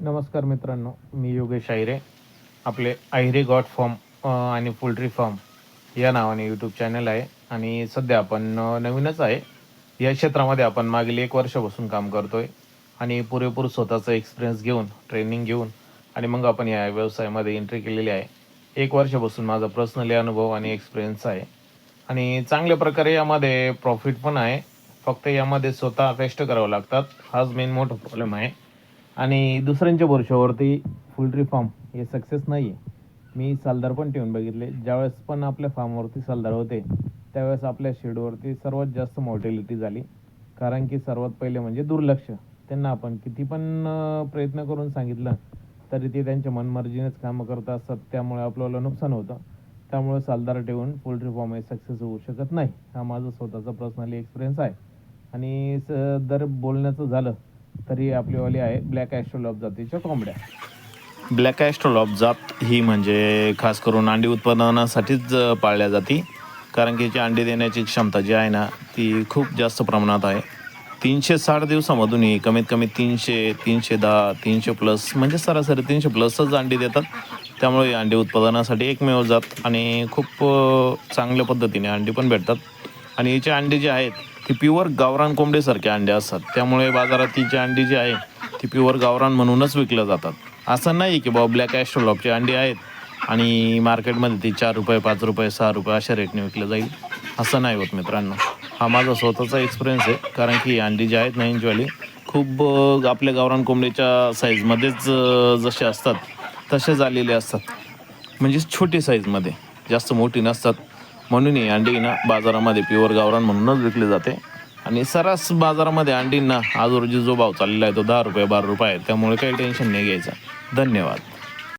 नमस्कार मित्रांनो मी योगेश आहिरे. आपले आहिरे गॉड फॉर्म आणि पोल्ट्री फॉर्म या नावाने यूट्यूब चॅनल आहे. आणि सध्या आपण नवीनच आहे. या क्षेत्रामध्ये आपण मागील एक वर्षापासून काम करतोय. आणि पुरेपूर स्वतःचा एक्सपिरियन्स घेऊन ट्रेनिंग घेऊन आणि मग आपण या व्यवसायामध्ये एंट्री केलेली आहे. एक वर्षापासून माझा पर्सनली अनुभव आणि एक्सपिरियन्स आहे. आणि चांगल्या प्रकारे यामध्ये प्रॉफिट पण आहे. फक्त यामध्ये स्वतः कष्ट करावं लागतात. हाच मेन मोठा प्रॉब्लेम आहे. आणि दुसऱ्यांच्या भरोशावरती पोल्ट्री फार्म हे सक्सेस नाही आहे मी सालदार पण ठेवून बघितले. ज्यावेळेस पण आपल्या फार्मवरती सालदार होते त्यावेळेस आपल्या शेडवरती सर्वात जास्त मॉर्टेलिटी झाली. कारण की सर्वात पहिले म्हणजे दुर्लक्ष. त्यांना आपण किती पण प्रयत्न करून सांगितलं तरी ते त्यांच्या मनमर्जीनेच कामं करत असतात. त्यामुळे आपल्याला नुकसान होतं. त्यामुळे सालदार ठेवून पोल्ट्री फार्म हे सक्सेस होऊ शकत नाही. हा माझा स्वतःचा पर्सनली एक्सपिरियन्स आहे. आणि स- जर बोलण्याचं झालं तरी आपलीवाली आहे. ब्लॅक ॲस्ट्रोलॉप जातीच्या कोंबड्या. ब्लॅक ॲस्ट्रोलॉप जात ही म्हणजे खास करून अंडी उत्पादनासाठीच पाळल्या जाते. कारण की याची अंडी देण्याची क्षमता जी आहे ना ती खूप जास्त प्रमाणात आहे. तीनशे साठ दिवसामधूनही कमीत कमी तीनशे तीनशे दहा तीनशे प्लस म्हणजे सरासरी तीनशे प्लसच अंडी देतात. त्यामुळे अंडी उत्पादनासाठी एकमेव जात आणि खूप चांगल्या पद्धतीने अंडी पण भेटतात. आणि याचे अंडी जे आहेत ती प्युअर गावरान कोंबडीसारखे अंडे असतात. त्यामुळे बाजारात तिची अंडी जी आहे ती प्युअर गावरान म्हणूनच विकल्या जातात. असं नाही की बाबा ब्लॅक ॲस्ट्रोलॉपची अंडी आहेत आणि मार्केटमध्ये ती चार रुपये पाच रुपये सहा रुपये अशा रेटने विकलं जाईल. असं नाही होत मित्रांनो. हा माझा स्वतःचा एक्सपिरियन्स आहे कारण की अंडी जी आहेत ना इंचवाली खूप आपल्या गावरान कोंबडीच्या साईजमध्येच जसे असतात तसेच आलेले असतात. म्हणजेच छोटी साईजमध्ये जास्त मोठी नसतात. म्हणून ही अंडी ना बाजारामध्ये प्युअर गावरान म्हणूनच विकली जाते. आणि सरास बाजारामध्ये अंडींना आज रोजी जो भाव चाललेला आहे. तो दहा रुपये बारा रुपये आहे. त्यामुळे काही टेन्शन नाही घ्यायचं. धन्यवाद.